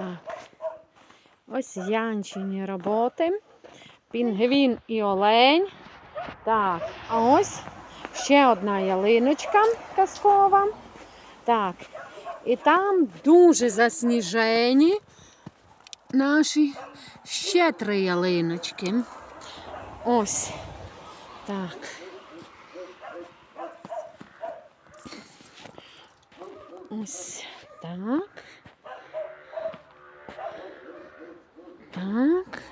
Так. Ось янчині роботи. Пінгвін і олень. Так, а ось ще одна ялиночка казкова. Так. І там дуже засніжені наші ще три ялиночки. Ось. Так. Ось так. Так.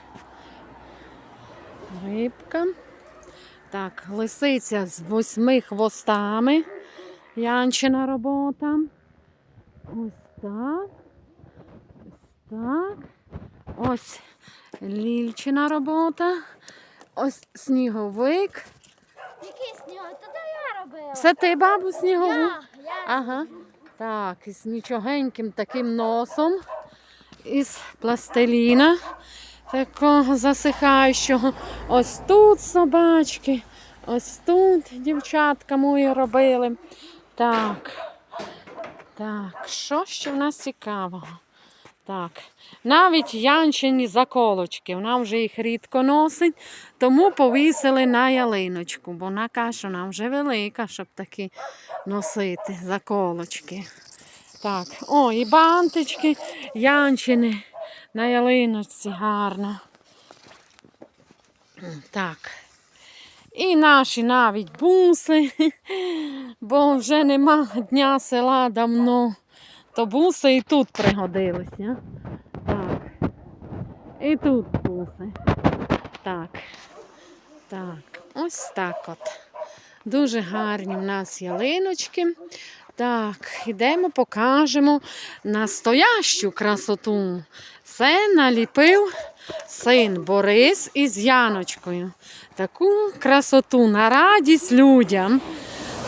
Рибка. Так, лисиця з восьми хвостами. Янчина робота. Ось так. Ось так. Ось лільчина робота. Ось сніговик. Який сніг? То то я робила. Це ти, бабу, сніговик? Я, я. Ага. Так, із нічогеньким таким носом, із пластиліна такого засихаючого. Ось тут собачки, ось тут дівчатка мої робили. Так. Так, що ще в нас цікавого? Так, навіть янчині заколочки, вона вже їх рідко носить, тому повісили на ялиночку, бо вона каже, що вона вже велика, щоб такі носити заколочки. Так, о, і бантички, янчини на ялиночці гарно. Так. І наші навіть буси, бо вже нема дня села давно. То буси і тут пригодилися. Так. І тут буси. Так. Так, ось так от. Дуже гарні в нас ялиночки. Так, ідемо, покажемо настоящу красоту. Це наліпив син Борис із Яночкою. Таку красоту на радість людям.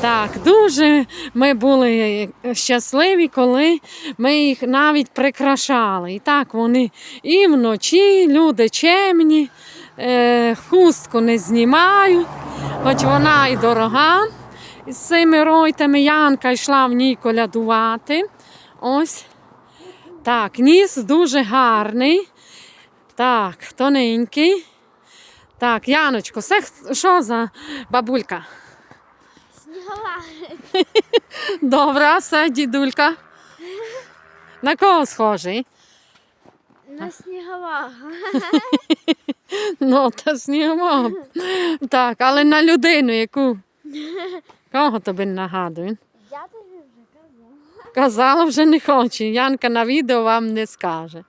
Так, дуже ми були щасливі, коли ми їх навіть прикрашали. І так вони і вночі, люди чемні, е, хустку не знімають, хоч вона і дорога. З цими ройтами Янка йшла в ній колядувати. Ось. Так, ніс дуже гарний. Так, тоненький. Так, Яночко, це що за бабулька? Снігова. Добре, це дідулька. На кого схожий? На снігова. Ну, та снігом. Так, але на людину яку? Кого тобі нагадує? Я тобі вже казала. Казала, вже не хоче. Янка на відео вам не скаже.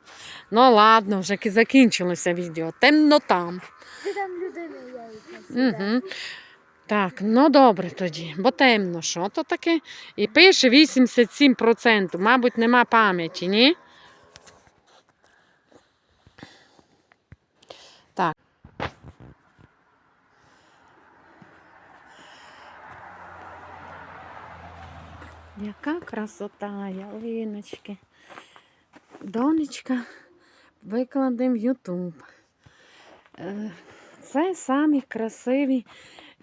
Ну ладно, вже закінчилося відео. Темно там. Ти там людина я. Угу. Так, ну добре тоді, бо темно, що то таке? І пише 87%, мабуть, нема пам'яті, ні? Яка красота, ялиночки. Донечка викладемо в Ютуб. Е, Це самі красиві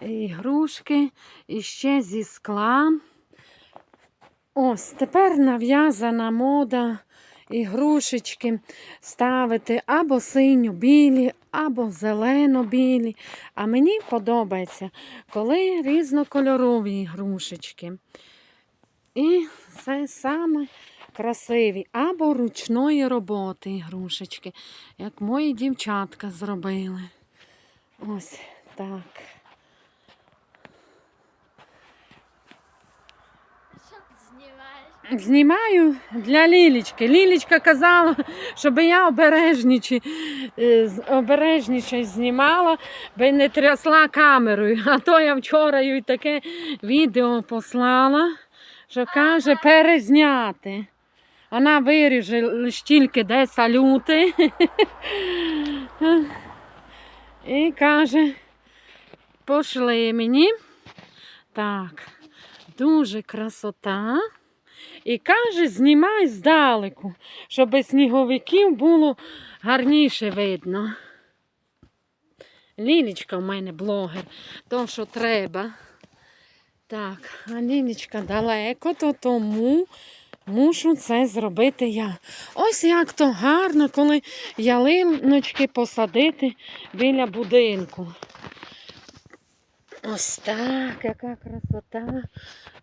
ігрушки і ще зі скла. Ось тепер нав'язана мода ігрушечки ставити або синьо-білі, або зелено-білі. А мені подобається, коли різнокольорові ігрушечки. І це саме красиві, або ручної роботи ігрушечки, як мої дівчатка зробили. Ось так. Знімаю для Лілічки. Лілічка казала, щоб я обережніче, е, обережніше знімала, би не трясла камерою. А то я вчора їй таке відео послала, що каже перезняти. Вона виріже лиш тільки де салюти. І каже, пошли мені. Так, дуже красота. І каже, знімай здалеку, щоб сніговиків було гарніше видно. Лілічка в мене блогер, то що треба. Так, а далеко, то тому мушу це зробити я. Ось як то гарно, коли ялиночки посадити біля будинку. Ось так, яка красота.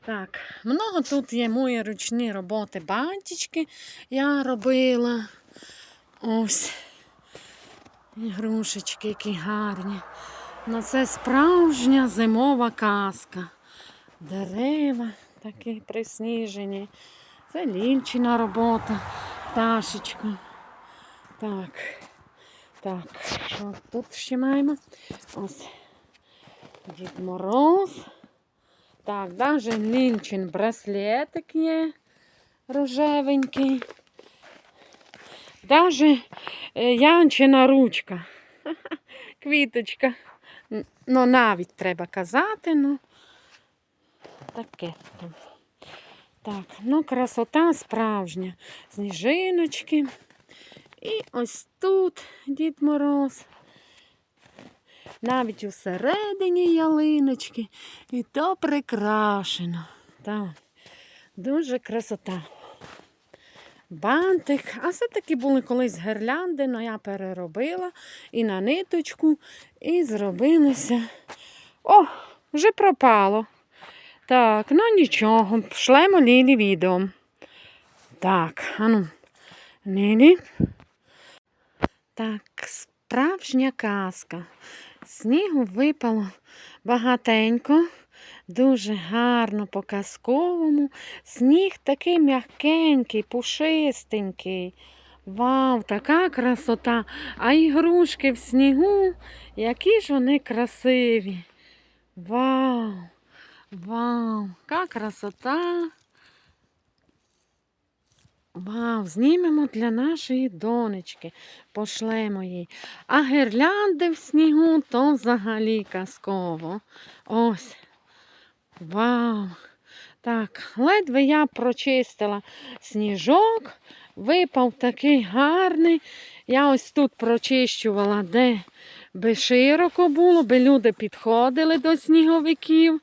Так, много тут є мої ручні роботи, бантички я робила. Ось. Ігрушечки, які гарні. Ну це справжня зимова казка. Дерева такі присніжені. Це лінчина робота, пташечка. Так. Так, що тут ще маємо? Ось Дід Мороз. Так, навіть лінчин браслетик є рожевенький. Даже е, Янчина ручка. Квіточка. Ну, навіть треба казати, ну таке. там. Так, ну красота справжня. Сніжиночки. І ось тут Дід Мороз. Навіть усередині ялиночки. І то прикрашено. Так, дуже красота. Бантик. А все-таки були колись гирлянди, але я переробила і на ниточку, і зробилися. О, вже пропало. Так, ну нічого, шлемо Лілі відео. Так, ану, Лілі. Так, справжня казка. Снігу випало багатенько, дуже гарно по-казковому. Сніг такий м'якенький, пушистенький. Вау, така красота! А ігрушки в снігу, які ж вони красиві. Вау! Вау, яка красота! Вау, знімемо для нашої донечки, пошлемо їй. А гірлянди в снігу то взагалі казково. Ось. Вау. Так, ледве я прочистила сніжок, випав такий гарний. Я ось тут прочищувала, де би широко було, би люди підходили до сніговиків.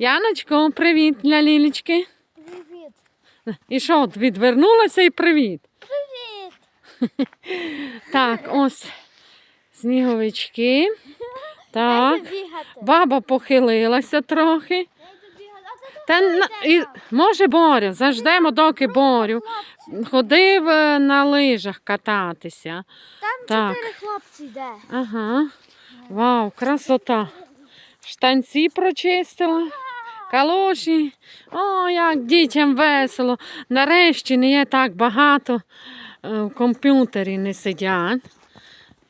Яночко, привіт для Лілічки. Привіт. І що, от відвернулася і привіт. Привіт. Так, ось сніговички. Так. Баба похилилася трохи. Та і, може Боря, заждемо, доки Борю. Ходив е, на лижах кататися. Там чотири хлопці йде. Ага. Вау, красота. Штанці прочистила. Калоші. О, як дітям весело. Нарешті не є так багато е, в комп'ютері не сидять.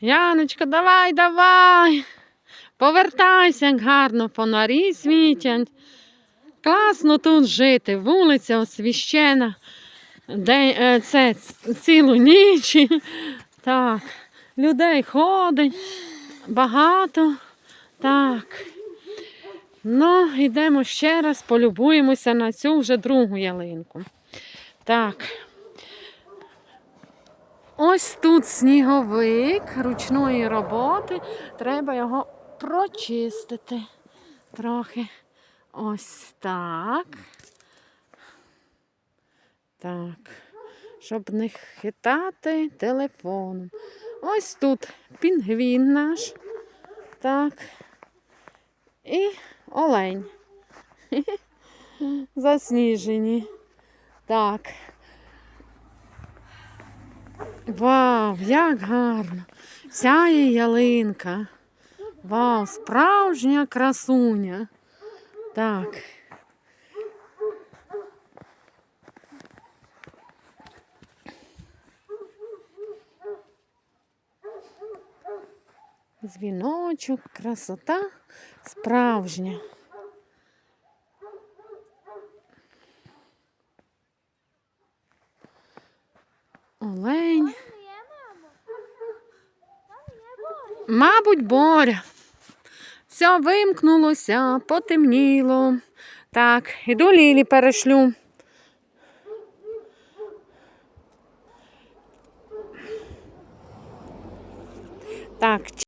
Яночка, давай, давай. Повертайся, як гарно фонарі світять. Класно тут жити, вулиця освіщена. День, е, це цілу ніч. Так, людей ходить багато. Так. Ну, йдемо ще раз, полюбуємося на цю вже другу ялинку. Так. Ось тут сніговик ручної роботи. Треба його прочистити трохи. Ось так. Так. Щоб не хитати телефоном. Ось тут пінгвін наш. Так. І олень. Засніжені. Так. Вау, як гарно. Сяє ялинка. Вау, справжня красуня. Так. Дзвіночок, красота справжня. Олень. Мабуть, Боря. Все вимкнулося, потемніло. Так, іду Лілі перешлю. Так,